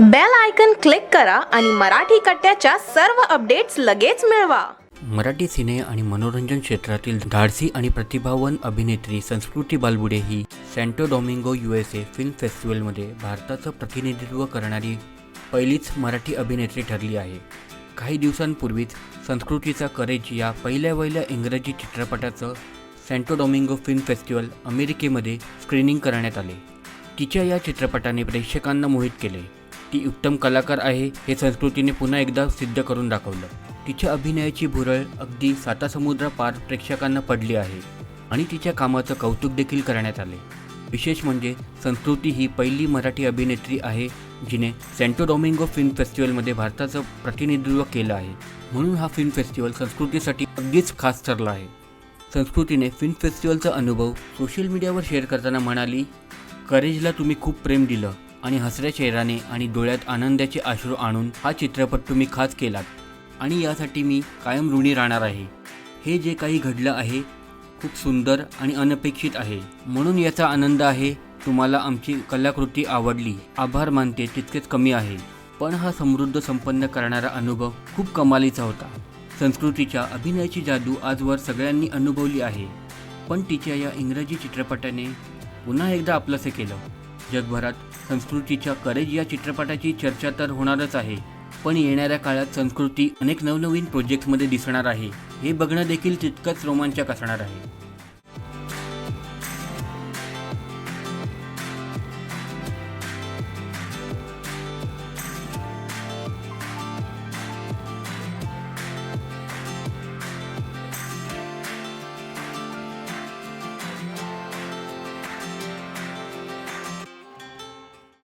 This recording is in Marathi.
बेल आयकन क्लिक करा आणि मराठी कट्ट्याच्या सर्व अपडेट्स लगेच मिळवा. मराठी सिने आणि मनोरंजन क्षेत्रातील धाडसी आणि प्रतिभावान अभिनेत्री संस्कृती बालबुडे ही Santo Domingo U S A film फेस्टिवलमध्ये भारताचं प्रतिनिधित्व करणारी पहिलीच मराठी अभिनेत्री ठरली आहे. काही दिवसांपूर्वीच संस्कृतीचा करेज या पहिल्या वहिल्या इंग्रजी चित्रपटाचं सॅन्टो डॉमिंगो फिल्म फेस्टिवल अमेरिकेमध्ये स्क्रीनिंग करण्यात आले. तिच्या या चित्रपटाने प्रेक्षकांना मोहित केले. ती उत्तम कलाकार आहे हे संस्कृतीने पुन्हा एकदा सिद्ध करून दाखवलं. तिच्या अभिनयाची भुरळ अगदी सातासमुद्रापार प्रेक्षकांना पडली आहे आणि तिच्या कामाचं कौतुक देखील करण्यात आले. विशेष म्हणजे संस्कृती ही पहिली मराठी अभिनेत्री आहे जिने सेंटो डोमिंगो फिल्म फेस्टिवलमध्ये भारताचं प्रतिनिधित्व केलं आहे. म्हणून हा फिल्म फेस्टिवल संस्कृतीसाठी अगदीच खास ठरला आहे. संस्कृतीने फिल्म फेस्टिवलचा अनुभव सोशल मीडियावर शेअर करताना म्हणाली करेजला तुम्ही खूप प्रेम दिलं. आणि हसऱ्या चेहऱ्याने आणि डोळ्यात आनंदाचे अश्रू आणून हा चित्रपट तुम्ही खास केलात. आणि यासाठी मी कायम ऋणी राहणार आहे. हे जे काही घडलं आहे खूप सुंदर आणि अनपेक्षित आहे. म्हणून याचा आनंद आहे तुम्हाला आमची कलाकृती आवडली. आभार मानते तितकेच कमी आहे. पण हा समृद्ध संपन्न करणारा अनुभव खूप कमालीचा होता. संस्कृतीच्या अभिनयाची जादू आजवर सगळ्यांनी अनुभवली आहे. पण तिच्या या इंग्रजी चित्रपटाने पुन्हा एकदा आपलंसे केलं. जगभरात संस्कृतीच्या करेज या चित्रपटाची चर्चा तर होणारच आहे. पण येणाऱ्या काळात संस्कृती अनेक नवनवीन प्रोजेक्टमध्ये दिसणार आहे. हे बघणं देखील तितकंच रोमांचक असणार आहे.